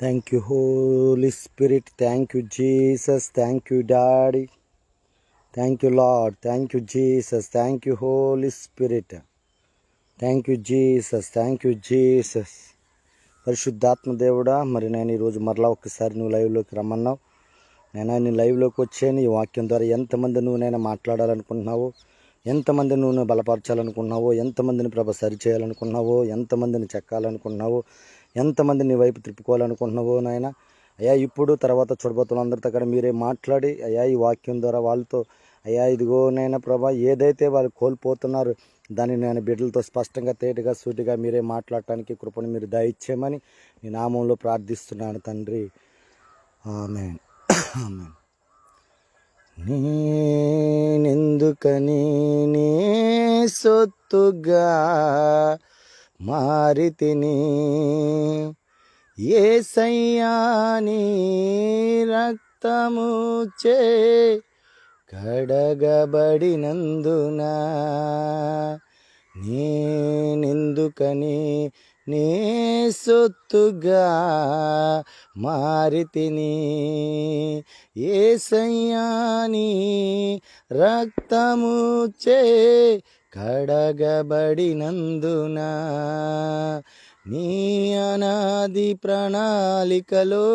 Thank you holy spirit thank you Jesus thank you daddy thank you lord thank you Jesus thank you holy spirit thank you Jesus thank you Jesus పరిశుద్ధాత్మ దేవుడా మరి నేను ఈరోజు మరలా ఒక్కసారి నువ్వు లైవ్లోకి రమ్మన్నావు. నేను నీ లైవ్లోకి వచ్చాను. ఈ వాక్యం ద్వారా ఎంతమంది నువ్వు నేను మాట్లాడాలనుకుంటున్నావో ఎంతమంది నువ్వు బలపరచాలనుకున్నావో ఎంతమందిని ప్రభ సరిచేయాలనుకున్నావో ఎంతమందిని చెక్కాలనుకున్నావో ఎంతమంది నీ వైపు తిప్పుకోవాలనుకుంటున్నావో నాయన? అయ్యా ఇప్పుడు తర్వాత చూడబోతున్న అందరితో అక్కడ మీరే మాట్లాడి అయ్యా ఈ వాక్యం ద్వారా వాళ్ళతో అయ్యా ఇదిగో నైనా ప్రభా ఏదైతే వాళ్ళు కోల్పోతున్నారు దాన్ని నేను బిడ్డలతో స్పష్టంగా తేటగా సూటిగా మీరే మాట్లాడటానికి కృపను మీరు దయచేయమని నీ నామంలో ప్రార్థిస్తున్నాను తండ్రి. ఆమె ఆమె నేనెందుకని నీ సొత్తుగా మారితిని. ఏసయ్యాని రక్తము చే కడగబడినందున నేనెందుకని నే సొత్తుగా మారితిని. ఏసయ్యాని రక్తము చే కడగబడినందున నీ అనాది ప్రణాళికలో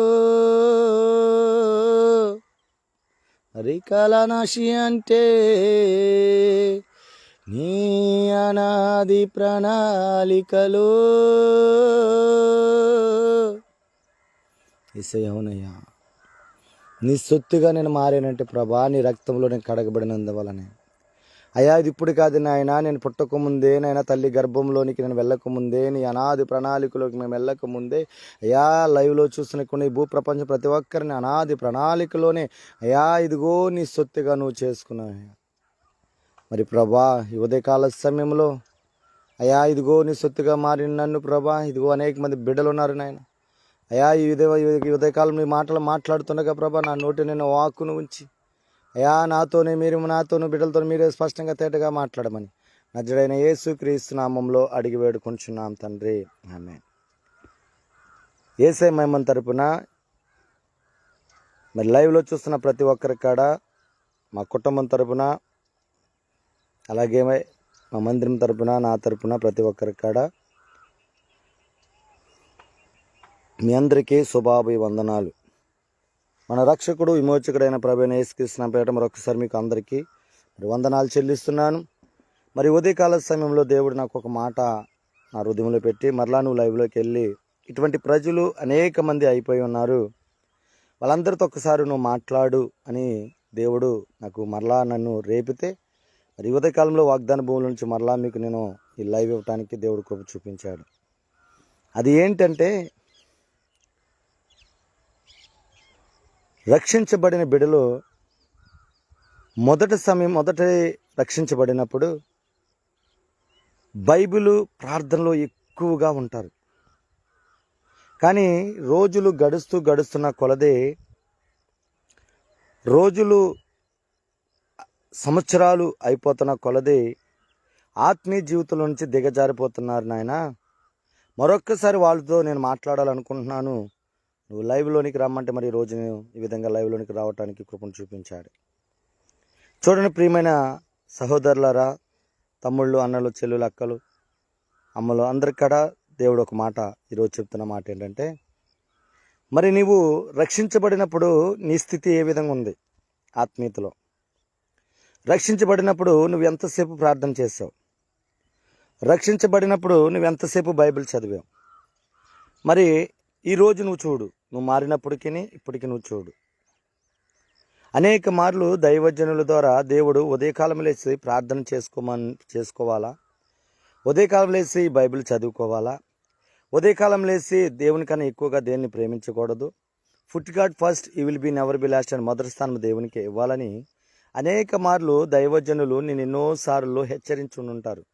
రికలనాశి అంటే నీ అనాది ప్రణాళికలో ఇసే అవునయ్యా. నీ సొత్తుగా నేను మారానంటే ప్రభా నీ రక్తంలో నేను కడగబడినందువలనే. అయ్యా ఇది ఇప్పుడు కాదు నాయన నేను పుట్టకముందే నాయన తల్లి గర్భంలోనికి నేను వెళ్ళకముందే నీ అనాది ప్రణాళికలోకి మేము వెళ్ళకముందే అయ్యా లైవ్లో చూసిన కొన్ని భూప్రపంచం ప్రతి ఒక్కరిని అనాది ప్రణాళికలోనే అయ్యా ఇదిగో నీ సొత్తుగా నువ్వు చేసుకున్నావు మరి ప్రభా ఈ ఉదయకాల సమయంలో అయ్యా ఇదిగో నీ సొత్తుగా మారిన నన్ను ప్రభా ఇదిగో అనేక మంది బిడ్డలు ఉన్నారు నాయన. అయ్యా ఈ ఉదయ ఉదయకాలం నీ మాటలు మాట్లాడుతుండగా ప్రభా నా నోటి నేను వాక్కును ఉంచి అయ్యా నాతోనే మీరు నాతోను బిడ్డలతో మీరే స్పష్టంగా తేటగా మాట్లాడమని నజడైన యేసు క్రీస్తు నామంలో అడిగి వేడుకొంచున్నాం తండ్రి. ఆమె ఏసై మహిమన్ తరపున మరి లైవ్లో చూస్తున్న ప్రతి ఒక్కరి కాడ మా కుటుంబం తరపున అలాగే మా మందిరం తరపున నా తరపున ప్రతి ఒక్కరి కాడ మీ అందరికీ శుభాభి వందనాలు మన రక్షకుడు విమోచకుడైన ప్రభైన యేసుకృష్ణ పేట మరొకసారి మీకు అందరికీ మరి వందనాలు చెల్లిస్తున్నాను. మరి ఉదయకాల సమయంలో దేవుడు నాకు ఒక మాట నా హృదయంలో పెట్టి మరలా నువ్వు లైవ్లోకి వెళ్ళి ఇటువంటి ప్రజలు అనేక మంది అయిపోయి ఉన్నారు. వాళ్ళందరితో ఒక్కసారి నువ్వు మాట్లాడు అని దేవుడు నాకు మరలా నన్ను రేపితే మరి ఉదయకాలంలో వాగ్దాన భూముల నుంచి మరలా మీకు నేను ఈ లైవ్ ఇవ్వడానికి దేవుడు కృప చూపించాడు. అది ఏంటంటే రక్షించబడిన బిడలు మొదటి సమయం మొదట రక్షించబడినప్పుడు బైబిలు ప్రార్థనలో ఎక్కువగా ఉంటారు. కానీ రోజులు గడుస్తూ గడుస్తున్న కొలదే రోజులు సంవత్సరాలు అయిపోతున్న కొలది ఆత్మీయ జీవితంలో నుంచి దిగజారిపోతున్నారు నాయన. మరొక్కసారి వాళ్ళతో నేను మాట్లాడాలనుకుంటున్నాను. నువ్వు లైవ్లోనికి రమ్మంటే మరి రోజు నేను ఈ విధంగా లైవ్లోనికి రావటానికి కృపను చూపించాడు చూడండి ప్రియమైన సహోదరులరా తమ్ముళ్ళు అన్నలు చెల్లులు అక్కలు అమ్మలు అందరికడ దేవుడు ఒక మాట ఈరోజు చెప్తున్న మాట ఏంటంటే మరి నీవు రక్షించబడినప్పుడు నీ స్థితి ఏ విధంగా ఉంది ఆత్మీయతలో? రక్షించబడినప్పుడు నువ్వు ఎంతసేపు ప్రార్థన చేసావు? రక్షించబడినప్పుడు నువ్వు ఎంతసేపు బైబిల్ చదివావు? మరి ఈరోజు నువ్వు చూడు. నువ్వు మారినప్పటికీ ఇప్పటికీ నువ్వు చూడు. అనేక మార్లు దైవజనుల ద్వారా దేవుడు ఉదయకాలం లేచి ప్రార్థన చేసుకోమని చేసుకోవాలా? ఉదయకాలం లేచి బైబిల్ చదువుకోవాలా? ఉదయకాలం లేచి దేవుని కన్నా ఎక్కువగా దేన్ని ప్రేమించకూడదు? Put God first he will be never be last అని మొదటి స్థానం దేవునికి ఇవ్వాలని అనేక మార్లు దైవజనులు నేను ఎన్నోసార్లు హెచ్చరించి ఉంటారు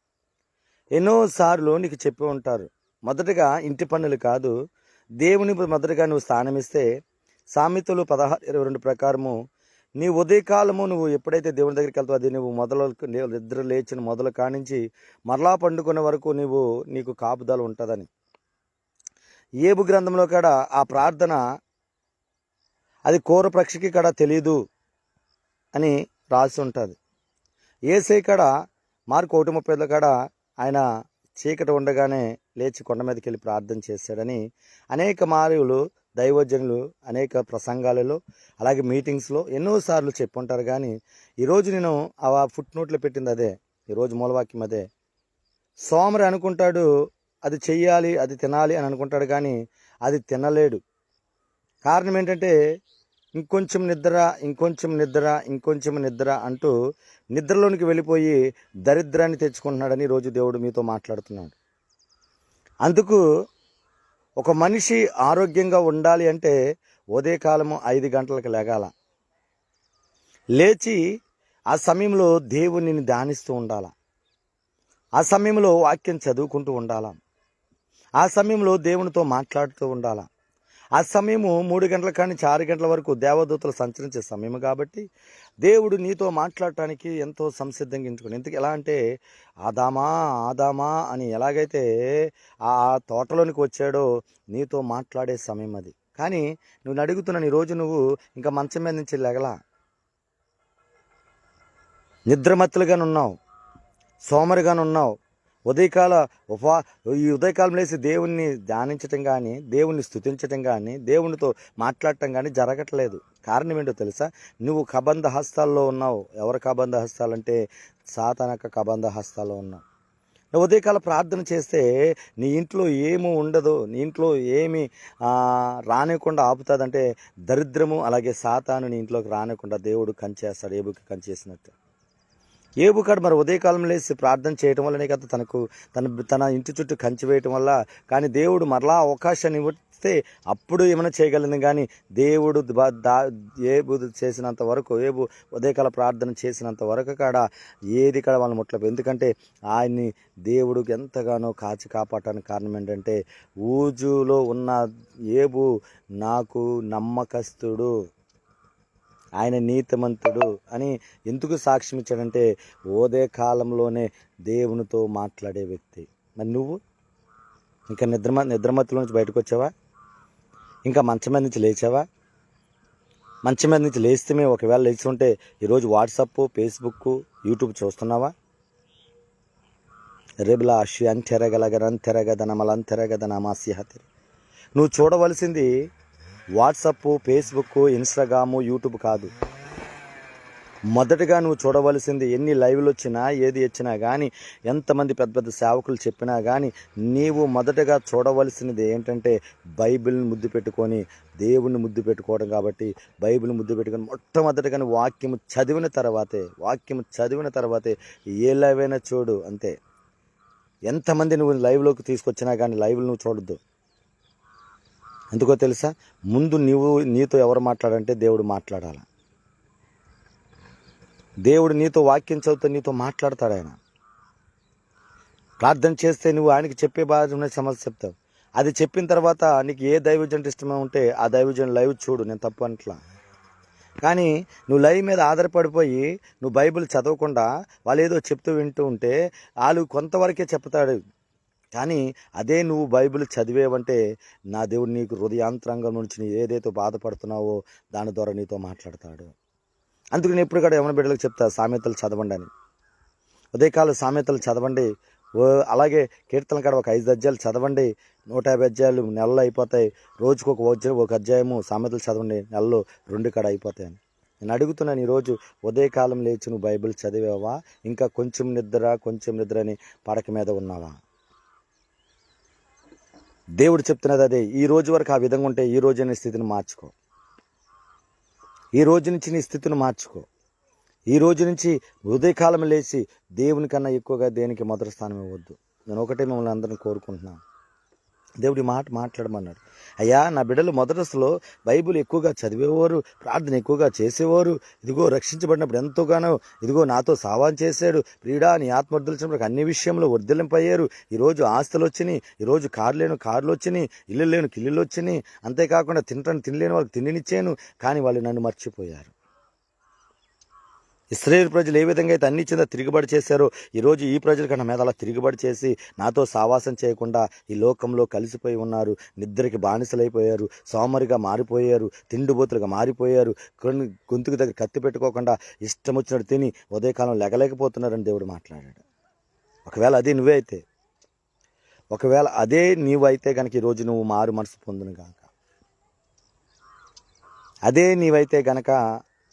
ఎన్నోసార్లు నీకు చెప్పి ఉంటారు. మొదటగా ఇంటి పనులు కాదు దేవుని మొదటగా నువ్వు స్థానమిస్తే సామెతలు పదహారు ఇరవై రెండు ప్రకారము నీ ఉదయకాలము నువ్వు ఎప్పుడైతే దేవుని దగ్గరికి వెళ్తావు అది నువ్వు మొదలు నిద్ర లేచిన మొదలు కానించి మరలా పండుకునే వరకు నువ్వు నీకు కాపుదల ఉంటుందని. ఏబు గ్రంథంలో కూడా ఆ ప్రార్థన అది కూర పక్షికి కూడా తెలియదు అని రాసి ఉంటుంది. ఏసై కాడ మార్కు ఒకటి ముప్పైలో కాడ ఆయన చీకటి ఉండగానే లేచి కొండ మీదకి వెళ్ళి ప్రార్థన చేశాడని అనేక మారులు దైవజనులు అనేక ప్రసంగాలలో అలాగే మీటింగ్స్లో ఎన్నోసార్లు చెప్పుంటారు కానీ ఈరోజు నేను ఆ ఫుట్ నోట్లో పెట్టింది అదే ఈరోజు మూలవాక్యం అదే. సోమరి అనుకుంటాడు అది చెయ్యాలి అది తినాలి అని అనుకుంటాడు కానీ అది తినలేడు. కారణం ఏంటంటే ఇంకొంచెం నిద్ర ఇంకొంచెం నిద్ర ఇంకొంచెం నిద్ర అంటూ నిద్రలోనికి వెళ్ళిపోయి దరిద్రాన్ని తెచ్చుకుంటున్నాడని రోజు దేవుడు మీతో మాట్లాడుతున్నాడు. అందుకు ఒక మనిషి ఆరోగ్యంగా ఉండాలి అంటే ఉదయకాలము ఐదు గంటలకు లెగాల. లేచి ఆ సమయంలో దేవునిని ధ్యానిస్తూ ఉండాల. ఆ సమయంలో వాక్యం చదువుకుంటూ ఉండాలా. ఆ సమయంలో దేవునితో మాట్లాడుతూ ఉండాలా. ఆ సమయము మూడు గంటల కానీ ఆరు గంటల వరకు దేవదూతలు సంచరించే సమయం కాబట్టి దేవుడు నీతో మాట్లాడటానికి ఎంతో సంసిద్ధంగా ఎంచుకుని ఎందుకు ఎలా అంటే ఆదామా ఆదామా అని ఎలాగైతే ఆ తోటలోనికి వచ్చాడో నీతో మాట్లాడే సమయం అది. కానీ నువ్వు అడుగుతున్నాను ఈరోజు నువ్వు ఇంకా మంచం మీద నుంచి లెగలా? నిద్రమత్తులుగానున్నావు సోమరిగానున్నావు ఉదయకాల ఉపా ఈ ఉదయకాలం లేసి దేవుణ్ణి ధ్యానించటం కానీ దేవుణ్ణి స్థుతించటం కానీ దేవునితో మాట్లాడటం కానీ జరగట్లేదు. కారణం ఏంటో తెలుసా? నువ్వు కబంధ హస్తాల్లో ఉన్నావు. ఎవరు కబంధ హస్తాలంటే? సాతనక కబంధ హస్తాల్లో ఉన్నావు. నువ్వు ఉదయకాల ప్రార్థన చేస్తే నీ ఇంట్లో ఏమీ ఉండదు. నీ ఇంట్లో ఏమి రానివ్వకుండా ఆపుతుందంటే దరిద్రము అలాగే సాతాను నీ ఇంట్లోకి రానివ్వకుండా దేవుడు కంచేస్తాడు ఏబుకి కంచేసినట్టు. ఏబుకాడు మరి ఉదయకాలం లేచి ప్రార్థన చేయటం వల్లనే కదా తనకు తన తన ఇంటి చుట్టూ కంచి వేయటం వల్ల. కానీ దేవుడు మరలా అవకాశాన్ని ఇస్తే అప్పుడు ఏమైనా చేయగలిగింది. కానీ దేవుడు దా ఏబు చేసినంత వరకు ఏబు ఉదయకాల ప్రార్థన చేసినంత వరకు కాడ ఏది కాడ వాళ్ళని ముట్లపు ఎందుకంటే ఆయన్ని దేవుడికి ఎంతగానో కాచి కాపాడటానికి కారణం ఏంటంటే ఊజులో ఉన్న ఏబు నాకు నమ్మకస్తుడు. ఆయన నీతిమంతుడు అని ఎందుకు సాక్ష్యం ఇచ్చాడంటే ఓదే కాలంలోనే దేవునితో మాట్లాడే వ్యక్తి. మరి నువ్వు? ఇంకా నిద్రమ నిద్రమత్తుల నుంచి బయటకు వచ్చావా? ఇంకా మంచం మీద నుంచి లేచావా? మంచం మీద నుంచి లేస్తే ఒకవేళ లేచి ఉంటే ఈరోజు వాట్సప్ ఫేస్బుక్ యూట్యూబ్ చూస్తున్నావా? రేబుల అషి అంతెరగలగరంతెరగదనమలంతెరగదనమాస్యహతిరి నువ్వు చూడవలసింది వాట్సప్ ఫేస్బుక్ ఇన్స్టాగ్రాము యూట్యూబ్ కాదు. మొదటగా నువ్వు చూడవలసింది ఎన్ని లైవ్లు వచ్చినా ఏది వచ్చినా కానీ ఎంతమంది పెద్ద పెద్ద సేవకులు చెప్పినా కానీ నీవు మొదటగా చూడవలసినది ఏంటంటే బైబిల్ని ముద్దు పెట్టుకొని దేవుణ్ణి ముద్దు పెట్టుకోవడం కాబట్టి బైబిల్ ముద్దు పెట్టుకొని మొట్టమొదటిగా వాక్యము చదివిన తర్వాతే వాక్యము చదివిన తర్వాతే ఏ లైవ్ అయినా చూడు అంతే. ఎంతమంది నువ్వు లైవ్లోకి తీసుకొచ్చినా కానీ లైవ్లు నువ్వు చూడద్దు. ఎందుకో తెలుసా? ముందు నీవు నీతో ఎవరు మాట్లాడంటే దేవుడు మాట్లాడాలి. దేవుడు నీతో వాక్యం చదివితే నీతో మాట్లాడతాడు ఆయన. ప్రార్థన చేస్తే నువ్వు ఆయనకి చెప్పే బాధ ఉన్న సమస్య చెప్తావు. అది చెప్పిన తర్వాత నీకు ఏ దైవజన్ ఇష్టమే ఉంటే ఆ దైవజన్ లైవ్ చూడు నేను తప్పు అంటలా కానీ నువ్వు లైవ్ మీద ఆధారపడిపోయి నువ్వు బైబిల్ చదవకుండా వాళ్ళు ఏదో చెప్తూ వింటూ ఉంటే వాళ్ళు కొంతవరకే చెప్తాడు. కానీ అదే నువ్వు బైబిల్ చదివేవంటే నా దేవుడు నీకు హృదయాంతరంగం నుంచి నీ ఏదైతే బాధపడుతున్నావో దాని ద్వారా నీతో మాట్లాడతాడు. అందుకు నేను ఎప్పుడు కూడా ఎవరి బిడ్డలకు చెప్తా సామెతలు చదవండి అని. ఉదయకాలం సామెతలు చదవండి. ఓ అలాగే కీర్తన కాడ ఒక ఐదు అధ్యాయాలు చదవండి. నూట యాభై అధ్యాయాలు నెలలో అయిపోతాయి. రోజుకు ఒక ఒక అధ్యాయము సామెతలు చదవండి. నెలలో రెండు కాడ అయిపోతాయని నేను అడుగుతున్నాను ఈరోజు ఉదయకాలం లేచి నువ్వు బైబిల్ చదివావా? ఇంకా కొంచెం నిద్ర కొంచెం నిద్ర అని పడక మీద ఉన్నావా? దేవుడు చెప్తున్నది అదే ఈ రోజు వరకు ఆ విధంగా ఉంటే ఈ రోజు అనే స్థితిని మార్చుకో. ఈ రోజు నుంచి నీ స్థితిని మార్చుకో. ఈ రోజు నుంచి ఉదయకాలం లేచి దేవుని కన్నా ఎక్కువగా దేనికి మొదటి స్థానం ఇవ్వద్దు. నేను ఒకటే మిమ్మల్ని అందరిని కోరుకుంటున్నాను. దేవుడి మాట మాట్లాడమన్నాడు. అయ్యా నా బిడ్డలు మొదటలో బైబిల్ ఎక్కువగా చదివేవారు ప్రార్థన ఎక్కువగా చేసేవారు. ఇదిగో రక్షించబడినప్పుడు ఎంతోగానో ఇదిగో నాతో సావాన్ చేశాడు. ప్రీడా నీ ఆత్మవర్ధలించినప్పుడు అన్ని విషయంలో వర్ధలింపయ్యారు ఈరోజు ఆస్తులు వచ్చినాయి ఈరోజు కారు లేని కార్లు వచ్చినాయి ఇల్లు లేని కిల్లులు వచ్చినాయి అంతేకాకుండా తింటాను తినలేని వాళ్ళకి తిండినిచ్చాను కానీ వాళ్ళు నన్ను మర్చిపోయారు. ఇస్రాయేల్ ప్రజలు ఏ విధంగా అయితే అన్ని చింద తిరుగుబడి చేశారో ఈరోజు ఈ ప్రజల కన్నా మీద అలా తిరుగుబడి చేసి నాతో సావాసం చేయకుండా ఈ లోకంలో కలిసిపోయి ఉన్నారు. నిద్రకి బానిసలైపోయారు. సోమరిగా మారిపోయారు. తిండిబోతులుగా మారిపోయారు. కొన్ని గొంతుకు దగ్గర కత్తి పెట్టుకోకుండా ఇష్టం వచ్చినట్టు తిని ఉదయకాలం లెగలేకపోతున్నారని దేవుడు మాట్లాడాడు. ఒకవేళ అదే నువ్వే అయితే ఒకవేళ అదే నీవు అయితే కనుక ఈరోజు నువ్వు మారు మనసు పొందును కాక అదే నీవైతే గనక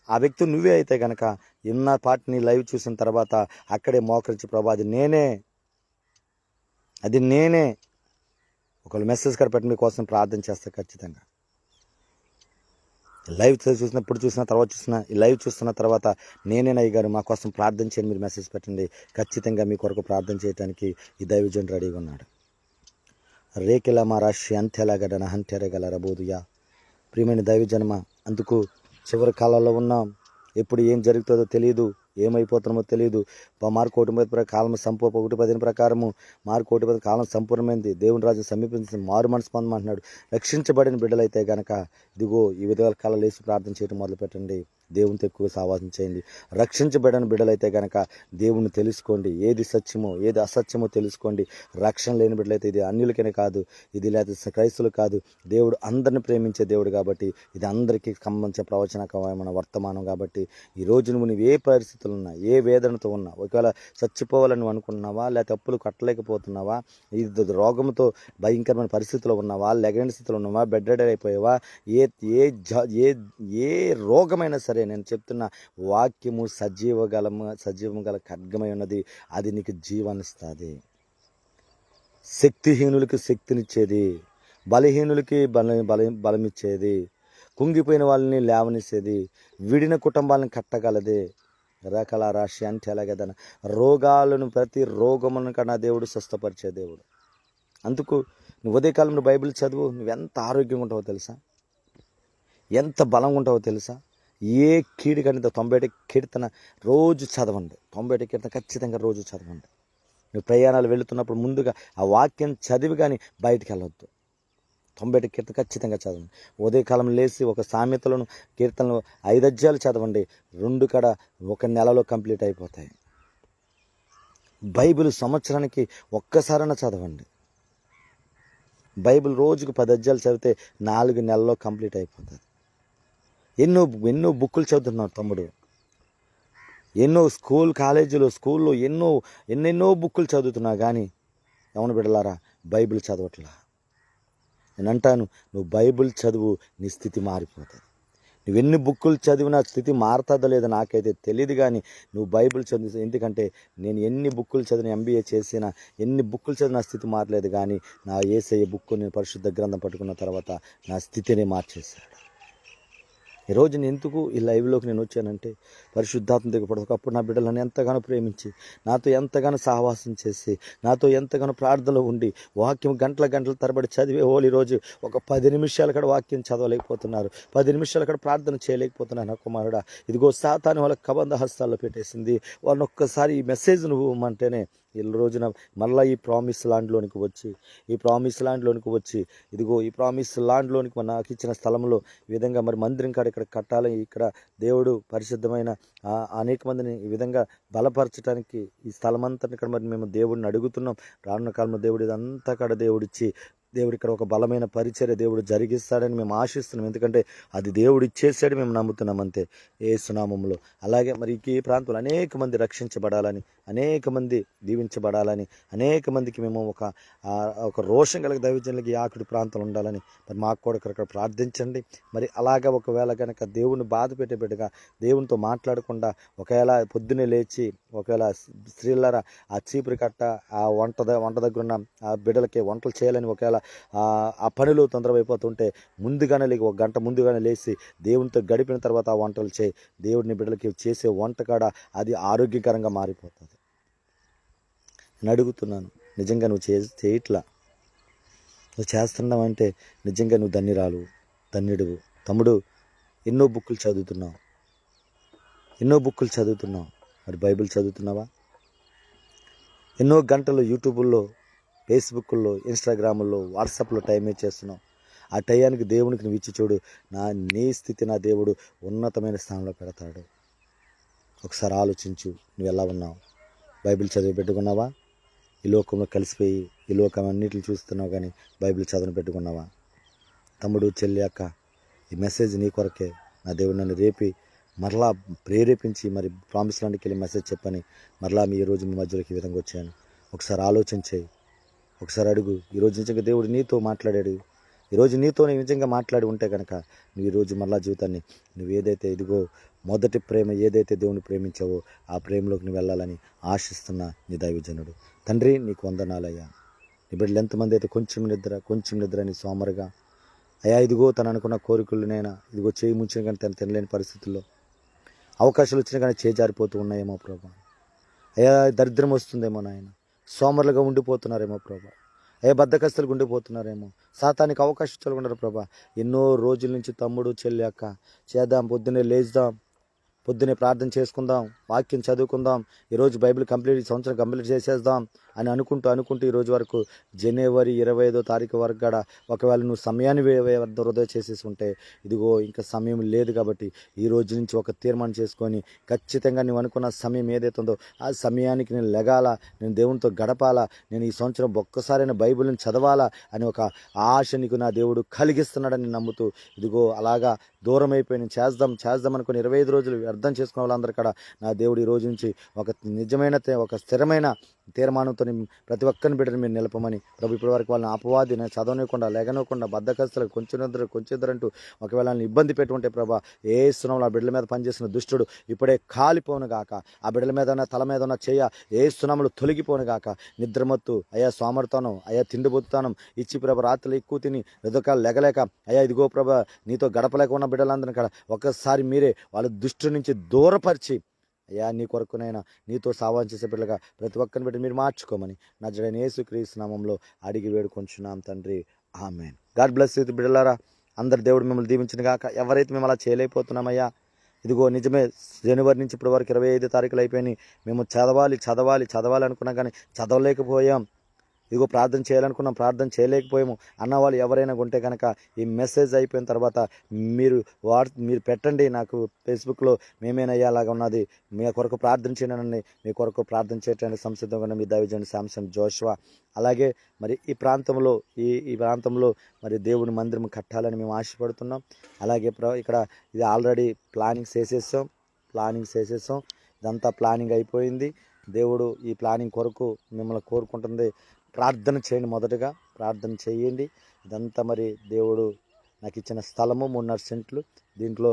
ఆ వ్యక్తి నువ్వే అయితే గనక ఇన్న పాటిని లైవ్ చూసిన తర్వాత అక్కడే మోకరించి ప్రభా అది నేనే. అది నేనే. ఒకళ్ళు మెసేజ్ కడ పెట్టి మీకోసం ప్రార్థన చేస్తా ఖచ్చితంగా. లైవ్ చూసినప్పుడు చూసిన తర్వాత చూసిన ఈ లైవ్ చూస్తున్న తర్వాత నేనేనయ్య గారు మా కోసం ప్రార్థన చేయండి మీరు మెసేజ్ పెట్టండి. ఖచ్చితంగా మీ కొరకు ప్రార్థన చేయడానికి ఈ దైవజన్ రెడీగా ఉన్నాడు. రేకెలా మా రాశి అంత్యలాగడన హంత్యరగల రబోదుయా ప్రియమైన దైవజన్మ అందుకు చివరి కాలంలో ఉన్నాం. ఎప్పుడు ఏం జరుగుతుందో తెలియదు ఏమైపోతున్నామో తెలియదు ప- మార్కు ఒకటి పది కాలం సంపూ ఒకటి పదిహేను ప్రకారము మార్కు ఒకటి పది కాలం సంపూర్ణమైంది. దేవుని రాజు సమీపించిన మారు మనసు పొందమంటున్నాడు. రక్షించబడిన బిడ్డలైతే గనక ఇదిగో ఈ విధంగా కళ లేచి ప్రార్థన చేయడం మొదలు పెట్టండి దేవునితో ఎక్కువ సావాసం చేయండి. రక్షించబడిన బిడ్డలైతే గనక దేవుని తెలుసుకోండి. ఏది సత్యమో ఏది అసత్యమో తెలుసుకోండి. రక్షణ లేని బిడ్డలైతే ఇది అన్యులకనే కాదు. ఇది లేకపోతే క్రైస్తులు కాదు. దేవుడు అందరిని ప్రేమించే దేవుడు కాబట్టి ఇది అందరికీ సంబంధించిన ప్రవచనకమైన వర్తమానం కాబట్టి ఈ రోజు నువ్వు నువ్వు ఏ పరిస్థితులు ఉన్నా ఏ వేదనతో ఉన్నా ఒకవేళ చచ్చిపోవాలని నువ్వు అనుకుంటున్నావా లేకపోతే అప్పులు కట్టలేకపోతున్నావా ఇది రోగంతో భయంకరమైన పరిస్థితిలో ఉన్నావా లెగని స్థితిలో ఉన్నావా బెడ్ రెడీ అయిపోయావా ఏ ఏ ఏ ఏ రోగమైనా సరే నేను చెప్తున్న వాక్యము సజీవ గలము సజీవం గల ఖడ్గమై ఉన్నది. అది నీకు జీవనిస్తుంది శక్తిహీనులకి శక్తినిచ్చేది. బలహీనులకి బల బల బలమిచ్చేది. కుంగిపోయిన వాళ్ళని లేవనిచ్చేది విడిన కుటుంబాలను కట్టగలదే. రకాల రాశి అంటే ఎలాగదన రోగాలను ప్రతి రోగమును కన్నా దేవుడు స్వస్థపరిచే దేవుడు. అందుకు నువ్వు ఉదయకాలంలో బైబిల్ చదువు. నువ్వు ఎంత ఆరోగ్యంగా ఉంటావో తెలుసా? ఎంత బలంగా ఉంటావో తెలుసా? ఏ కీడు కానీ తొంభై కీర్తన రోజు చదవండి. తొంభై కీర్తన ఖచ్చితంగా రోజు చదవండి. నువ్వు ప్రయాణాలు వెళుతున్నప్పుడు ముందుగా ఆ వాక్యం చదివి కానీ బయటికి వెళ్ళొద్దు. తొంభై కీర్తన ఖచ్చితంగా చదవండి. ఉదయకాలం లేచి ఒక సామెతలను కీర్తనలు ఐదజ్యాలు చదవండి. రెండు కడ ఒక నెలలో కంప్లీట్ అయిపోతాయి. బైబిల్ సంవత్సరానికి ఒక్కసారైనా చదవండి. బైబిల్ రోజుకు పది అజ్యాలు చదివితే నాలుగు నెలల్లో కంప్లీట్ అయిపోతుంది. ఎన్నో ఎన్నో బుక్కులు చదువుతున్నాడు తమ్ముడు. ఎన్నో స్కూల్ కాలేజీలో స్కూల్లో ఎన్నో ఎన్నెన్నో బుక్కులు చదువుతున్నా కానీ ఎవరు బిడలారా బైబిల్ చదవట్లా. నేను అంటాను నువ్వు బైబిల్ చదువు నీ స్థితి మారిపోతుంది. నువ్వు ఎన్ని బుక్కులు చదివినా స్థితి మారుతుందో లేదో నాకైతే తెలియదు కానీ నువ్వు బైబిల్ చదివి ఎందుకంటే నేను ఎన్ని బుక్కులు చదివిన ఎంబీఏ చేసినా ఎన్ని బుక్కులు చదివిన స్థితి మారలేదు కానీ నా ఏసఐ బుక్కు నేను పరిశుద్ధ గ్రంథం పట్టుకున్న తర్వాత నా స్థితిని మార్చేశాడు. ఈరోజు నేను ఎందుకు ఈ లైవ్లోకి నేను వచ్చానంటే పరిశుద్ధాత్మ దిగపడదు ఒకప్పుడు నా బిడ్డలు నన్ను ఎంతగానో ప్రేమించి నాతో ఎంతగానో సహవాసం చేసి నాతో ఎంతగానో ప్రార్థనలో ఉండి వాక్యం గంటల గంటల తరబడి చదివే వాళ్ళు ఈరోజు ఒక పది నిమిషాలు కూడా వాక్యం చదవలేకపోతున్నారు. పది నిమిషాలు కూడా ప్రార్థన చేయలేకపోతున్నారు నా కుమారుడా. ఇదిగో సాతాను వాళ్ళ కబంధ హస్తాల్లో పెట్టేసింది. వాళ్ళని ఒక్కసారి ఈ మెసేజ్ నువ్వు ఇవ్వమంటేనే ఈ రోజున మళ్ళీ ఈ ప్రామిస్ ల్యాండ్లోనికి వచ్చి ఈ ప్రామిస్ ల్యాండ్లోనికి వచ్చి ఇదిగో ఈ ప్రామిస్ ల్యాండ్లోనికి మన నాకు ఇచ్చిన స్థలంలో ఈ విధంగా మరి మందిరం కాడ ఇక్కడ కట్టాలి ఇక్కడ దేవుడు పరిశుద్ధమైన అనేక మందిని ఈ విధంగా బలపరచడానికి ఈ స్థలం అంతా ఇక్కడ మరి మేము దేవుడిని అడుగుతున్నాం. రానున్న కాలంలో దేవుడు ఇదంతా కాడ దేవుడిచ్చి దేవుడు ఇక్కడ ఒక బలమైన పరిచర్య దేవుడు జరిగిస్తాడని మేము ఆశిస్తున్నాం. ఎందుకంటే అది దేవుడు ఇచ్చేసాడు మేము నమ్ముతున్నాం అంతే. ఏ సునామంలో అలాగే మరి ఈ ప్రాంతంలో అనేక మంది రక్షించబడాలని అనేక మంది దీవించబడాలని అనేక మందికి మేము ఒక ఒక రోషం కలిగి దైవజనులకి ఆకుడి ప్రాంతాలు ఉండాలని మరి మాకు కూడా ఇక్కడ ప్రార్థించండి. మరి అలాగా ఒకవేళ కనుక దేవుని బాధ పెట్టే దేవునితో మాట్లాడకుండా ఒకవేళ పొద్దున్నే లేచి ఒకవేళ స్త్రీలరా ఆ చీపురు కట్ట ఆ వంట ద- వంట దగ్గర ఉన్న ఆ బిడ్డలకి వంటలు చేయాలని ఒకవేళ ఆ పనులు పనిలో తొందరమైపోతుంటే ముందుగానే లేక ఒక గంట ముందుగానే లేచి దేవునితో గడిపిన తర్వాత ఆ వంటలు చేయి. దేవుడిని బిడ్డలకి చేసే వంట కాడ అది ఆరోగ్యకరంగా మారిపోతుంది. నేను అడుగుతున్నాను నిజంగా నువ్వు చే చేయట్లా? నువ్వు చేస్తున్నావంటే నిజంగా నువ్వు ధన్యురాలు ధన్యుడువు. తమ్ముడు ఎన్నో బుక్కులు చదువుతున్నావు. ఎన్నో బుక్కులు చదువుతున్నావు. మరి బైబిల్ చదువుతున్నావా? ఎన్నో గంటలు యూట్యూబుల్లో ఫేస్బుక్లో ఇన్స్టాగ్రాముల్లో వాట్సాప్లో టైం వేస్ట్ చేస్తున్నావు. ఆ టయానికి దేవునికి నువ్వు ఇచ్చి చూడు నా నీ స్థితి నా దేవుడు ఉన్నతమైన స్థానంలో పెడతాడు. ఒకసారి ఆలోచించు నువ్వు ఎలా ఉన్నావు? బైబిల్ చదివి పెట్టుకున్నావా? ఈ లోకంలో కలిసిపోయి ఈ లోకం అన్నిటిని చూస్తున్నావు కానీ బైబిల్ చదివి పెట్టుకున్నావా? తమ్ముడు చెల్లి అక్క ఈ మెసేజ్ నీ కొరకే. నా దేవుడు నన్ను రేపి మరలా ప్రేరేపించి మరి ప్రామిస్ లాంటికి వెళ్ళి మెసేజ్ చెప్పని మరలా మీ ఈరోజు మీ మధ్యలోకి ఈ విధంగా వచ్చాను. ఒకసారి ఆలోచించేయి ఒకసారి అడుగు. ఈరోజు నిజంగా దేవుడు నీతో మాట్లాడాడు. ఈరోజు నీతో నేను నిజంగా మాట్లాడి ఉంటే కనుక నువ్వు ఈరోజు మరలా జీవితాన్ని నువ్వు ఏదైతే ఇదిగో మొదటి ప్రేమ ఏదైతే దేవుని ప్రేమించావో ఆ ప్రేమలోకి నువ్వు వెళ్ళాలని ఆశిస్తున్న నీ దైవజనుడు. తండ్రి నీకు వందనాలయ్యా. నీ బిడ్డలు ఎంతమంది అయితే కొంచెం నిద్ర కొంచెం నిద్ర అని సోమరుగా. అయ్యా ఇదిగో తను అనుకున్న కోరికలు నేనా? ఇదిగో చేయి ముంచిన కానీ తను తినలేని పరిస్థితుల్లో. అవకాశాలు వచ్చినా కానీ చేజారిపోతూ ఉన్నాయేమో ప్రభా. అయ్యా దరిద్రం వస్తుందేమో నాయన. సోమరులుగా ఉండిపోతున్నారేమో ప్రభా. ఏ బద్దకస్తులు ఉండిపోతున్నారేమో. సాతానికి అవకాశం ఇచ్చారు ప్రభా. ఎన్నో రోజుల నుంచి తమ్ముడు చెల్లి అక్క చేద్దాం పొద్దున్నే లేచుదాం పొద్దునే ప్రార్థన చేసుకుందాం వాక్యం చదువుకుందాం ఈరోజు బైబిల్ కంప్లీట్ సంవత్సరం కంప్లీట్ చేసేద్దాం అని అనుకుంటూ అనుకుంటూ ఈ రోజు వరకు జనవరి ఇరవై ఐదో తారీఖు వరకు కూడా ఒకవేళ నువ్వు సమయాన్ని వృధా చేసేసి ఉంటే ఇదిగో ఇంకా సమయం లేదు కాబట్టి ఈ రోజు నుంచి ఒక తీర్మానం చేసుకొని ఖచ్చితంగా నువ్వు అనుకున్న సమయం ఏదైతే ఉందో ఆ సమయానికి నేను లెగాల నేను దేవునితో గడపాలా నేను ఈ సంవత్సరం ఒక్కసారైనా బైబిల్ని చదవాలా అని ఒక ఆశ నీకు నా దేవుడు కలిగిస్తున్నాడని నమ్ముతూ ఇదిగో అలాగా దూరం అయిపోయి నేను చేద్దాం చేద్దాం అనుకుని ఇరవై ఐదు రోజులు అర్థం చేసుకున్న వాళ్ళందరూ కూడా నా దేవుడు ఈ రోజు నుంచి ఒక నిజమైన ఒక స్థిరమైన తీర్మానంతో ప్రతి ఒక్కరిని బిడ్డని మీరు నిలపమని. ప్రభు ఇప్పటి వరకు వాళ్ళని అపవాది చదవనివ్వకుండా లేగనివ్వకుండా బద్దకస్తులకు కొంచెం ఇద్దరు కొంచెం ఇద్దరు అంటూ ఒకవేళ వాళ్ళని ఇబ్బంది పెట్టుకుంటే ప్రభా ఏ స్థునంలో ఆ బిడ్డల మీద పనిచేసిన దుష్టుడు ఇప్పుడే కాలిపోను గాక. ఆ బిడ్డల మీద ఉన్న తల మీద ఉన్న చేయ ఏ స్థునములు తొలగిపోను గాక. నిద్రమత్తు అయ్యా సోమర్తనం అయ్యా తిండిబుత్తానం ఇచ్చి ప్రభ రాత్రులు ఎక్కువ తిని ఎదొక లెగలేక అయ్యా ఇదిగో ప్రభ నీతో గడపలేక ఉన్న బిడ్డలందరినీ కూడా ఒక్కసారి మీరే వాళ్ళ దుష్టు నుంచి దూరపరిచి అయ్యా నీ కొరకునైనా నీతో సావాన్ చేసే బిడ్డలుగా ప్రతి ఒక్కరిని బిడ్డ మీరు మార్చుకోమని నా జడైన యేసుక్రీస్తు నామంలో అడిగి వేడుకొంచున్నాం తండ్రి. ఆమె గాడ్ బ్లెస్ ఇది బిడ్డలారా. అందరు దేవుడు మిమ్మల్ని దీవించిన కాక ఎవరైతే మేము అలా చేయలేకపోతున్నామయ్యా ఇదిగో నిజమే జనవరి నుంచి ఇప్పటి వరకు ఇరవై ఐదు తారీఖులు అయిపోయినాయి. మేము చదవాలి చదవాలి చదవాలి అనుకున్నాం కానీ చదవలేకపోయాం. ఇదిగో ప్రార్థన చేయాలనుకున్నాం ప్రార్థన చేయలేకపోయాము అన్నవాళ్ళు ఎవరైనా ఉంటే కనుక ఈ మెసేజ్ అయిపోయిన తర్వాత మీరు వాట్ మీరు పెట్టండి నాకు ఫేస్బుక్లో మేమేనయ్యా అలాగా ఉన్నది మీ కొరకు ప్రార్థన చేయనండి మీ కొరకు ప్రార్థన చేయడానికి సంసిద్ధంగా మీ దైవజన్ శాంసంగ్ జోష్వా. అలాగే మరి ఈ ప్రాంతంలో ఈ ఈ ప్రాంతంలో మరి దేవుని మందిరం కట్టాలని మేము ఆశపడుతున్నాం. అలాగే ప్ర ఇక్కడ ఇది ఆల్రెడీ ప్లానింగ్స్ వేసేసాం ప్లానింగ్స్ వేసేసాం ఇదంతా ప్లానింగ్ అయిపోయింది. దేవుడు ఈ ప్లానింగ్ కొరకు మిమ్మల్ని కోరుకుంటుంది. ప్రార్థన చేయండి మొదటగా. ప్రార్థన చేయండి. ఇదంతా మరి దేవుడు నాకు ఇచ్చిన స్థలము మూడున్నర సెంట్లు. దీంట్లో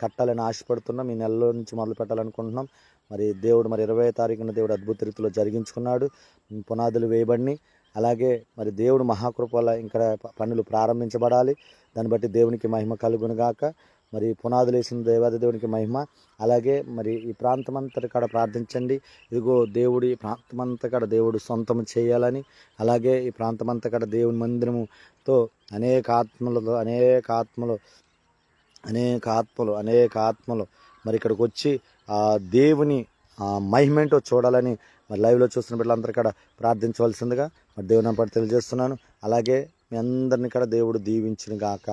కట్టాలని ఆశపడుతున్నాం. ఈ నెలలో నుంచి మొదలు పెట్టాలనుకుంటున్నాం. మరి దేవుడు మరి ఇరవై తారీఖున దేవుడు అద్భుత రీతిలో జరిగించుకున్నాడు. పునాదులు వేయబడిని అలాగే మరి దేవుడు మహాకృప వల్ల ఇంకా పనులు ప్రారంభించబడాలి. దాన్ని బట్టి దేవునికి మహిమ కలుగును గాక మరి పునాదులు వేసిన దేవాది దేవునికి మహిమ. అలాగే మరి ఈ ప్రాంతమంతటి కాడ ప్రార్థించండి. ఇదిగో దేవుడు ఈ ప్రాంతం కాడ దేవుడు సొంతం చేయాలని అలాగే ఈ ప్రాంతం కాడ దేవుని మందిరముతో అనేక ఆత్మలతో అనేక ఆత్మలు అనేక ఆత్మలు అనేక ఆత్మలు మరి ఇక్కడికి వచ్చి ఆ దేవుని మహిమేంటో చూడాలని మరి లైవ్లో చూస్తున్న బిడ్డలందరూ కూడా ప్రార్థించవలసిందిగా మరి దేవుని పట్టు తెలియజేస్తున్నాను. అలాగే మీ అందరిని కూడా దేవుడు దీవించిన గాక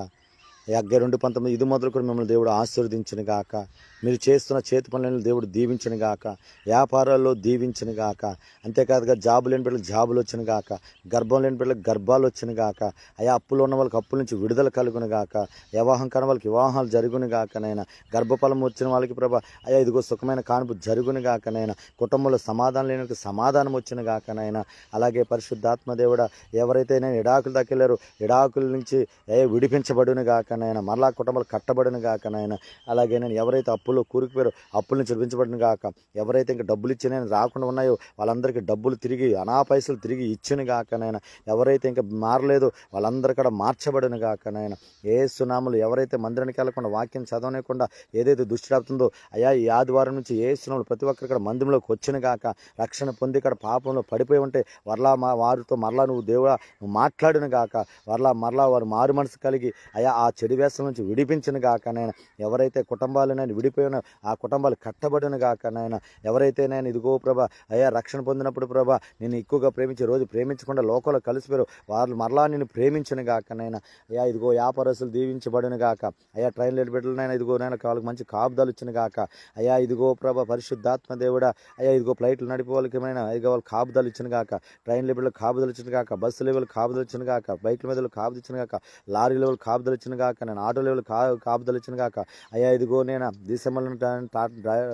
యాభై రెండు పంతొమ్మిది ఇది మొదలుకొని మిమ్మల్ని దేవుడు ఆశీర్వదించిన గాక. మీరు చేస్తున్న చేతి పనులను దేవుడు దీవించిన గాక. వ్యాపారాల్లో దీవించిన గాక. అంతేకాదుగా జాబు లేని బిడ్డలకు జాబులు వచ్చిన గాక. గర్భం లేని బిడ్డలకు గర్భాలు వచ్చిన గాక. అయా అప్పులు ఉన్న వాళ్ళకి అప్పుల నుంచి విడుదల కలుగును గాక. వివాహం కాని వాళ్ళకి వివాహాలు జరుగును గాకనైనా గర్భఫలం వచ్చిన వాళ్ళకి ప్రభా అయ్యా ఇదిగో సుఖమైన కానుపు జరుగును గాకనైనా కుటుంబంలో సమాధానం లేని సమాధానం వచ్చిన గాకనైనా అలాగే పరిశుద్ధాత్మ దేవుడ ఎవరైతే నేను ఎడాకులు దక్కెళ్ళారో ఎడాకుల నుంచి ఏ విడిపించబడును గాకనైనా మరలా కుటుంబాలు కట్టబడును గాకనైనా అలాగే నేను ఎవరైతే అప్పుల్లో కూరుకుపోయారు. అప్పుల నుంచి విడిపించబడిన ఎవరైతే ఇంకా డబ్బులు ఇచ్చినా రాకుండా ఉన్నాయో వాళ్ళందరికీ డబ్బులు తిరిగి అనా పైసలు తిరిగి ఇచ్చిన కాకనైనా ఎవరైతే ఇంకా మారలేదో వాళ్ళందరూ కూడా మార్చబడిన కాకనైనా ఏ సునాములు ఎవరైతే మందిరానికి వెళ్ళకుండా వాక్యం చదవలేకుండా ఏదైతే దుష్టిరాపుతుందో అయా ఈ ఆదివారం నుంచి ఏ సునాములు ప్రతి ఒక్కరు ఇక్కడ మందిరంలోకి వచ్చిన కాక రక్షణ పొంది ఇక్కడ పాపంలో పడిపోయి ఉంటే మరలా మా వారితో మరలా నువ్వు దేవుడా నువ్వు మాట్లాడిన గాక మరలా మరలా వారు మారు మనసు కలిగి అయా ఆ చెడు వేసం నుంచి విడిపించిన గాక నేను ఎవరైతే కుటుంబాలనైనా విడిపోయి కట్టబడిన ఆ కుటుంబాలు కట్టబడిన గాక నాయన. ఎవరైతే నేను ఇదిగో ప్రభా అయ్యా రక్షణ పొందినప్పుడు ప్రభా నేను ఎక్కువగా ప్రేమించి రోజు ప్రేమించకుండా లోకంలో కలిసిపోయారు. వాళ్ళు మరలా నేను ప్రేమించిన గాక నాయన. అయ్యా ఇదిగో వ్యాపారస్తులు దీవించబడిన గాక. అయ్యా ట్రైన్ లేట్ బిడ్డలనైనా ఇదిగో నేను వాళ్ళకి మంచి కాపుదాలు ఇచ్చిన గాక. అయ్యా ఇదిగో ప్రభా పరిశుద్ధాత్మ దేవుడా. అయ్యా ఇదిగో ఫ్లైట్లు నడిపే వాళ్ళకి ఏమైనా ఇదిగో వాళ్ళు కాపుదాలు ఇచ్చిన గాక. ట్రైన్ లెవెల్ కాపుదలు ఇచ్చిన గాక. బస్సు లెవెల్ కాపుదలు ఇచ్చిన గాక. బైక్ల మీద కాపుదలు ఇచ్చిన గాక. లారీ లెవెల్ కాపుదలు ఇచ్చిన గాక. నేను ఆటో లెవెల్ కా కాపుదలు ఇచ్చిన గాక. అయ్యా ఇదిగో నేను డిసెంబర్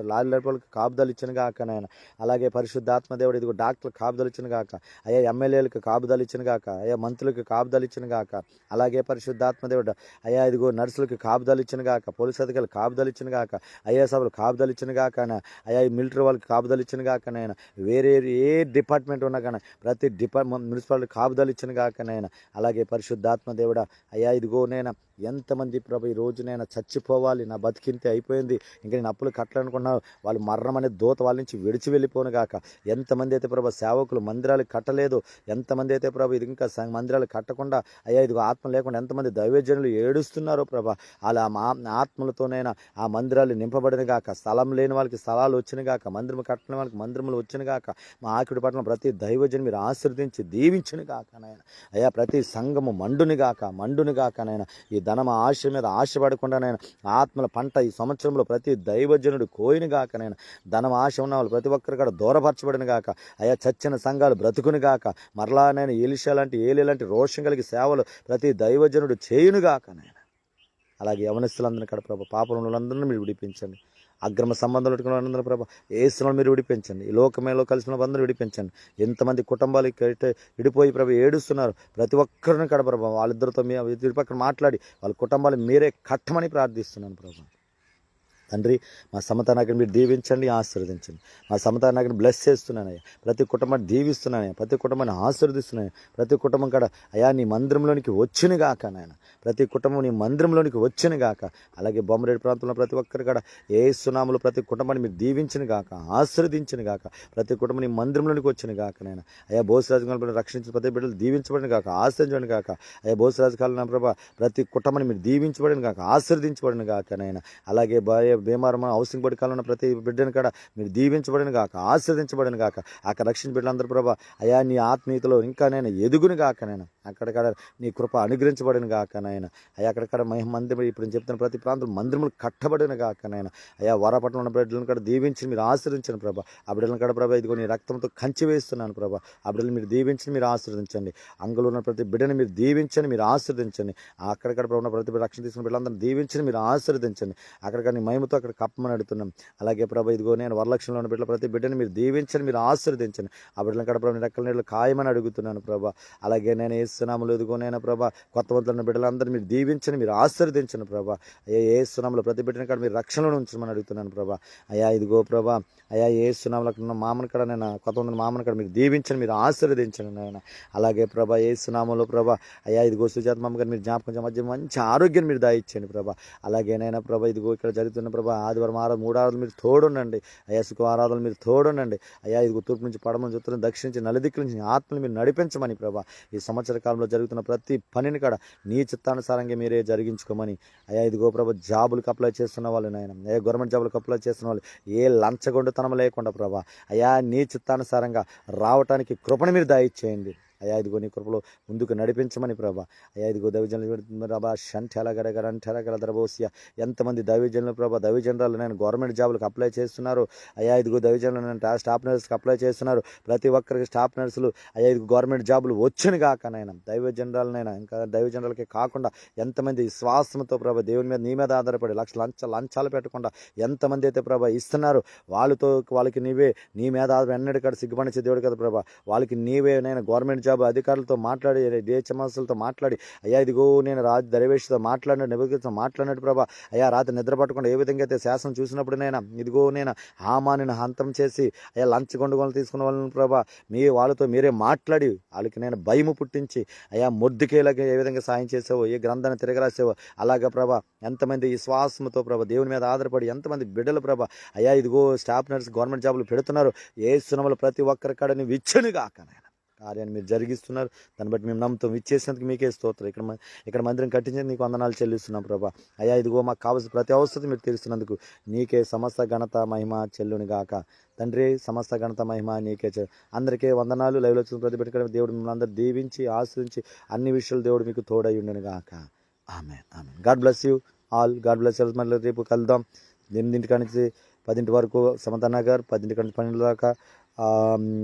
లారీ నడిపేవాళ్ళకి కాపుదలు ఇచ్చిన కాక నాయన. అలాగే పరిశుద్ధాత్మ దేవుడు ఇదిగో డాక్టర్లకు కాపుదలు ఇచ్చిన కాక అయ్యా ఎమ్మెల్యేలకు కాపుదలు ఇచ్చిన కాక అయ్యా మంత్రులకు కాపుదలు ఇచ్చిన కాక అలాగే పరిశుద్ధాత్మ దేవుడు అయ్యా ఇదిగో నర్సులకు కాపుదలు ఇచ్చిన కాక పోలీస్ అధికారులు కాపుదలు ఇచ్చిన కాక అయ్యా సభలు కాపుదలు ఇచ్చిన కాక అయ్యా ఈ మిలిటరీ వాళ్ళకి కాపుదలు ఇచ్చిన కాక నాయన. వేరే ఏ డిపార్ట్మెంట్ ఉన్నా కానీ ప్రతి డిపార్ట్మెంట్ మున్సిపాలిటీ కాపుదలు ఇచ్చిన కాక నాయన. అలాగే పరిశుద్ధాత్మ దేవుడా అయ్యా ఇదిగో నేను ఎంతమంది ప్రభు ఈ రోజునైనా చచ్చిపోవాలి నా బతికింతే అయిపోయింది ఇంకా నేను అప్పులు కట్టాలనుకున్నా వాళ్ళు మరణం అనే దూత వాళ్ళ నుంచి విడిచి వెళ్ళిపోను గాక. ఎంతమంది అయితే ప్రభు సేవకులు మందిరాలు కట్టలేదు ఎంతమంది అయితే ప్రభు ఇది ఇంకా మందిరాలు కట్టకుండా అయ్యా ఇదిగో ఆత్మ లేకుండా ఎంతమంది దైవజనులు ఏడుస్తున్నారో ప్రభా అలా మా ఆత్మలతోనైనా ఆ మందిరాలు నింపబడిన గాక స్థలం లేని వాళ్ళకి స్థలాలు వచ్చిన గాక మందిరం కట్టిన వాళ్ళకి మందిరములు వచ్చిన గాక మా ఆకుడి పట్ల ప్రతి దైవజను మీరు ఆశీర్వదించి దీవించిన గాక నాయన. అయ్యా ప్రతి సంఘము మండుని గాక మండుని గాక నాయన. ఈ ధనం ఆశ మీద ఆశపడకుండా నేను ఆత్మల పంట ఈ సంవత్సరంలో ప్రతి దైవజనుడు కోయిన గాక నేను ధనం ఆశ ఉన్న వాళ్ళు ప్రతి ఒక్కరు కూడా దూరపరచబడిన గాక. అయ్యా చచ్చిన సంఘాలు బ్రతుకుని గాక. మరలా నేను ఎలిషా లాంటి ఏలి లాంటి రోషం కలిగి సేవలు ప్రతి దైవజనుడు చేయును గాక నేను. అలాగే యవనస్తులందరినీ ఇక్కడ ప్రభు పాపలందరినీ మీరు విడిపించండి. అగ్రమ సంబంధాలు పెట్టుకున్న ప్రభా ప్రభా ఏసులను మీరు విడిపించండి? ఈ లోకమేలో కలిసిన అందరూ విడిపించండి. ఎంతమంది కుటుంబాలు ఇక్కడ విడిపోయి ప్రభు ఏడుస్తున్నారు? ప్రతి ఒక్కరిని కడ ప్రభా వాళ్ళిద్దరితో మీ పక్కన మాట్లాడి వాళ్ళ కుటుంబాలు మీరే కట్టమని ప్రార్థిస్తున్నాను ప్రభా. తండ్రి మా సమత మీరు దీవించండి ఆశీర్వదించండి. మా సమత బ్లెస్ చేస్తున్నానయ్యా. ప్రతి కుటుంబాన్ని దీవిస్తున్నానయ్యా. ప్రతి కుటుంబాన్ని ఆశీర్వదిస్తున్నాను ప్రతి కుటుంబం కాడ అయా నీ మందిరంలోనికి వచ్చిన గాక నాయన. ప్రతి కుటుంబం నీ మందిరంలోనికి వచ్చిన గాక. అలాగే బొమ్మరేడు ప్రాంతంలో ప్రతి ఒక్కరి కాడ ఏ సునాములు ప్రతి కుటుంబాన్ని మీరు దీవించిన గాక ఆశీర్వదించిన గాక. ప్రతి కుటుంబం నీ మందిరంలోనికి వచ్చిన గాక నాయన. అయా బోసరాజు కాలంలో రక్షించిన ప్రతి బిడ్డలు దీవించబడిన గాక ఆశ్రయించబడిన గాక. అయా బోసరాజు కాలం ప్రభా ప్రతి కుటుంబాన్ని మీరు దీవించబడిన గాక ఆశీర్దించబడిన గాక నాయన. అలాగే భార్య భీమారమ హౌసింగ్ బడి కాలంలో ప్రతి బిడ్డను కాడ మీరు దీవించబడిన గాక ఆశీర్వదించబడిన గాక. అక్కడ రక్షణ బిడ్డలందరూ ప్రభా అయా నీ ఆత్మీయతలో ఇంకా నేను ఎదుగును గాక నేను అక్కడక్కడ నీ కృప అనుగ్రహించబడిన గాక నాయన. అయ్యా అక్కడక్కడ మహిమ మందిరం ఇప్పుడు నేను చెప్తున్న ప్రతి ప్రాంతం మందిరములు కట్టబడిన గాక నాయన. అయ్యా వరపట్నం ఉన్న బిడ్డలను కూడా దీవించి మీరు ఆశీర్వించండి ప్రభా. ఆ బిడ్డలను కూడా ప్రభా ఇదిగో నీ రక్తంతో కంచి వేస్తున్నాను ప్రభా. ఆ బిడ్డలు మీరు దీవించి మీరు ఆశీర్వదించండి. అంగులు ఉన్న ప్రతి బిడ్డని మీరు దీవించండి మీరు ఆశీర్వదించండి. అక్కడక్కడ ఉన్న ప్రతి రక్షణ తీసుకున్న బిడ్డలందరినీ దీవించండి మీరు ఆశీర్వదించండి. అక్కడ నీ మహిమతో అక్కడ కప్పమని అడుగుతున్నాం. అలాగే ప్రభా ఇదిగో నేను వరలక్ష్మిలో ఉన్న బిడ్డల ప్రతి బిడ్డని మీరు దీవించండి మీరు ఆశీర్వదించండి. ఆ బిడ్డలను కడ ప్రభు రెక్కల నీళ్ళు ఖాయమని అడుగుతున్నాను ప్రభా. అలాగే నేను ఏసునాములు ఎదుగో నేను ప్రభా కొత్త వంతున్న బిడ్డలందరూ మీరు దీవించండి మీరు ఆశీర్వదించండి ప్రభా. అయ్యా ఏ సునాములు ప్రతి బిడ్డని కాడ మీరు రక్షణలో ఉంచమని అడుగుతున్నాను ప్రభా. అయ్యా ఇదిగో ప్రభా అయ్యా ఏ అక్కడ ఉన్న మామని కాడ నేను కొత్త వందల మామని కాడ మీరు దీవించండి మీరు ఆశీర్వదించండి నాయన. అలాగే ప్రభా ఏ సునాములో ప్రభా అయ్యా ఇదిగో సుజాత్మమ్మ గారు మీరు జ్ఞాపకం మధ్య మంచి ఆరోగ్యాన్ని మీరు దాయిచ్చండి ప్రభా. అలాగేనైనా ప్రభా ఇదిగో ఇక్కడ జరుగుతున్న ప్రభా ఆదివారం ఆరాధన మూడు ఆరాధనలు మీరు తోడుండండి. అయ్యా శుక్రవారాధనలు మీరు తోడుండండి. అయ్యా ఇది తూర్పు నుంచి పడమని చూస్తున్న దక్షిణ నుంచి నలుదిక్కుల నుంచి ఆత్మలు మీరు నడిపించమని ప్రభా ఈ సంవత్సర కాలంలో జరుగుతున్న ప్రతి పనిని కూడా నీ చిత్తానుసారంగా మీరే జరిగించుకోమని. అయ్యా ఇదిగో ప్రభా జాబులకు అప్లై చేస్తున్న వాళ్ళు నాయన. ఏ గవర్నమెంట్ జాబులకు అప్లై చేస్తున్న వాళ్ళు ఏ లంచగొండుతనం లేకుండా ప్రభా అయ్యా నీ చిత్తానుసారంగా రావటానికి కృపణ మీరు దాయిచ్చేయండి అయ్యా ఇదిగో నీ కృపలో ముందుకు నడిపించమని ప్రభా. అయ్యా ఇదిగో దైవజనులు ప్రభా షంఠెల గరగర అంఠెల ఎంతమంది దైవజనులు ప్రభా దైవజనరాలు నేను గవర్నమెంట్ జాబులకు అప్లై చేస్తున్నారు. అయ్యా ఇదిగో దైవజనులు నేను స్టాఫ్ నర్సులకు అప్లై చేస్తున్నారు. ప్రతి ఒక్కరికి స్టాఫ్ నర్సులు అయ్యా ఇదిగో గవర్నమెంట్ జాబులు వచ్చును కాక నాయన. దైవజనరాలనైనా ఇంకా దైవజనరాలకే కాకుండా ఎంతమంది విశ్వాసంతో ప్రభా దేవుని మీద నీ మీద ఆధారపడి లక్ష లంచ లంచాలు పెట్టకుండా ఎంతమంది అయితే ప్రభా ఇస్తున్నారు వాళ్ళతో వాళ్ళకి నీవే నీ మీద ఆధార ఎన్నడూ కాడ సిగ్గుపడిచే దేవుడు కదా ప్రభా. వాళ్ళకి నీవే నేను గవర్నమెంట్ జాబ్ అధికారులతో మాట్లాడి డిహెచ్ఎంఎస్లతో మాట్లాడి అయ్యా ఇదిగో నేను రాజు దరవేష్తో మాట్లాడిన నిబంధనతో మాట్లాడినట్టు ప్రభా అయ్యా రాత్రి నిద్ర పట్టకుండా ఏ విధంగా అయితే శాసనం చూసినప్పుడు నేను ఇదిగో నేను హామానిని హంతం చేసి అయ్యా లంచ్ గొండుగోలు తీసుకున్న వాళ్ళని ప్రభా మీ వాళ్ళతో మీరే మాట్లాడి వాళ్ళకి నేను భయము పుట్టించి అయ్యా మొద్దుకేలకి ఏ విధంగా సాయం చేసావో ఏ గ్రంథాన్ని తిరగరాసావో అలాగా ప్రభా ఎంతమంది విశ్వాసంతో ప్రభా దేవుని మీద ఆధారపడి ఎంతమంది బిడ్డలు ప్రభా అయ్యా ఇదిగో స్టాఫ్ నర్స్ గవర్నమెంట్ జాబులు పెడుతున్నారు ఏ సునములు ప్రతి ఒక్కరి కాడ నువ్వు నాయన. కార్యాన్ని మీరు జరిగిస్తున్నారు. దాన్ని బట్టి మేము నమ్ముతాం ఇచ్చేసినందుకు మీకే స్తోత్రం. ఇక్కడ ఇక్కడ మందిరం కట్టించి నీకు వందనాలు చెల్లిస్తున్నాం ప్రభా. అయ్యా ఇదిగో మాకు కావాల్సిన ప్రతి అవసరం మీరు తీరుస్తున్నందుకు నీకే సమస్త ఘనత మహిమ చెల్లుని గాక. తండ్రి సమస్త ఘనత మహిమ నీకే చె- అందరికీ వందనాలు. లైవ్లో వచ్చిన ప్రతి పెట్టుకుని దేవుడు మిమ్మల్ని అందరూ దీవించి ఆశ్రయించి అన్ని విషయాలు దేవుడు మీకు తోడై ఉండను గాక. ఆమె ఆమె God bless you all. God bless you. మళ్ళీ రేపు కలుద్దాం. ఎనిమిదింటి నుంచి పదింటి వరకు సమత నగర్ పదింటి నుంచి పన్నెండు దాకా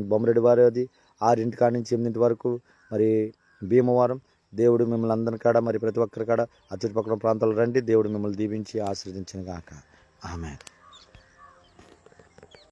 బొమ్మరెడ్డి వారి అది ఆరింటి కాడ నుంచి ఎనిమిదింటి వరకు మరి భీమవరం. దేవుడు మిమ్మల్ని అందరి కాడ మరి ప్రతి ఒక్కరి కాడ ఆ చుట్టుపక్కల ప్రాంతాలు రండి. దేవుడు మిమ్మల్ని దీవించి ఆశ్రదించిన గాక. ఆమె